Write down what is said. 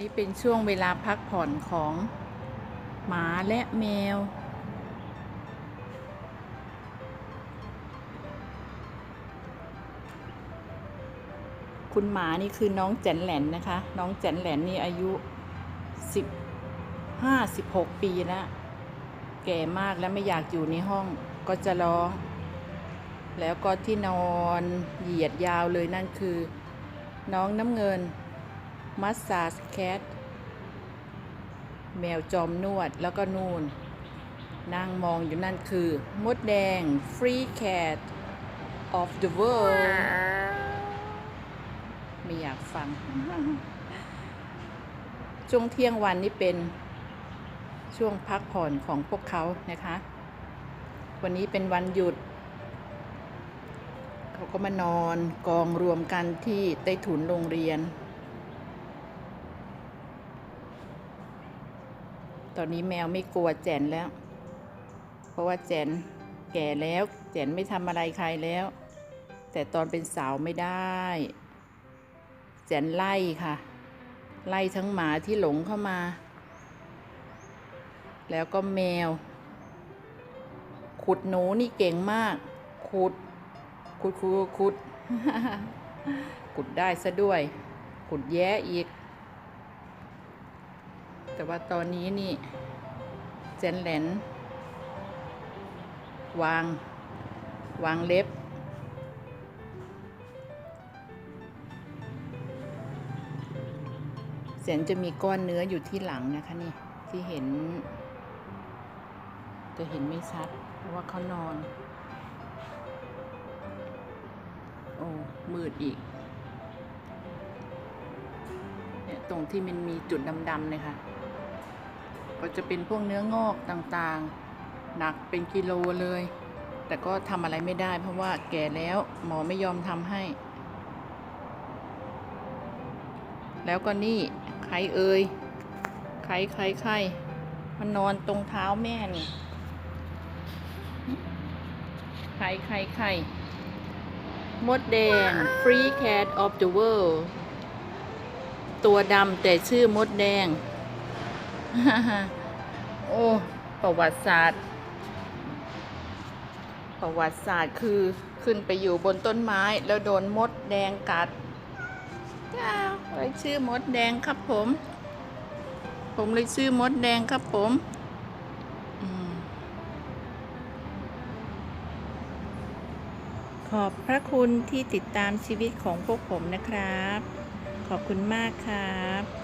นี่เป็นช่วงเวลาพักผ่อนของหมาและแมว คุณหมานี่คือน้องแจนแหลนนะคะ น้องแจนแหลนนี่อายุสิบห้าสิบหกปีแล้ว แก่มากแล้วไม่อยากอยู่ในห้องก็จะร้อง แล้วก็ที่นอนเหยียดยาวเลยนั่นคือ น้องน้ำเงิน มัสซาสแคทแมวจอมนวดแล้วก็นูนนั่งมองอยู่นั่นคือ มดแดง free cat of the world ไม่อยากฟัง ช่วงเที่ยงวันนี่เป็นช่วงพักผ่อนของพวกเขานะคะ วันนี้เป็นวันหยุด เขาก็มานอนกองรวมกันที่ใต้ถุนโรงเรียน ตอนนี้แมวไม่กลัวแจนแล้ว เพราะว่าแจนแก่แล้ว แจนไม่ทำอะไรใครแล้ว แต่ตอนเป็นสาวไม่ได้ แจนไล่ค่ะ ไล่ทั้งหมาที่หลงเข้ามา แล้วก็แมว ขุดหนูนี่เก่งมาก ขุด ขุดขุดขุดขุดได้ซะด้วย ขุดแย้อีก แต่ว่าตอนนี้นี่เจนแหลน วาง วางเล็บ เสนจะมีก้อนเนื้ออยู่ที่หลังนะคะนี่ ที่เห็น จะเห็นไม่ชัด เพราะว่าเขานอน โอ้มืดอีกเนี่ยตรงที่มันมีจุดดำๆเลยค่ะ ก็จะเป็นพวกเนื้องอกต่างๆ หนักเป็นกิโลเลย แต่ก็ทำอะไรไม่ได้ เพราะว่าแก่แล้วหมอไม่ยอมทำให้ แล้วก็นี่ใครเอ่ยใครใครใครมันนอนตรงเท้าแม่นี่ใครใครใครมดแดง free cat of the world ตัวดำแต่ชื่อมดแดง โอ้ ประวัติศาสตร์ ประวัติศาสตร์คือขึ้นไปอยู่บนต้นไม้แล้วโดนมดแดงกัดอ้าวเลยชื่อมดแดงครับผม ผมเลยชื่อมดแดงครับผมขอบพระคุณที่ติดตามชีวิตของพวกผมนะครับ ขอบคุณมากครับ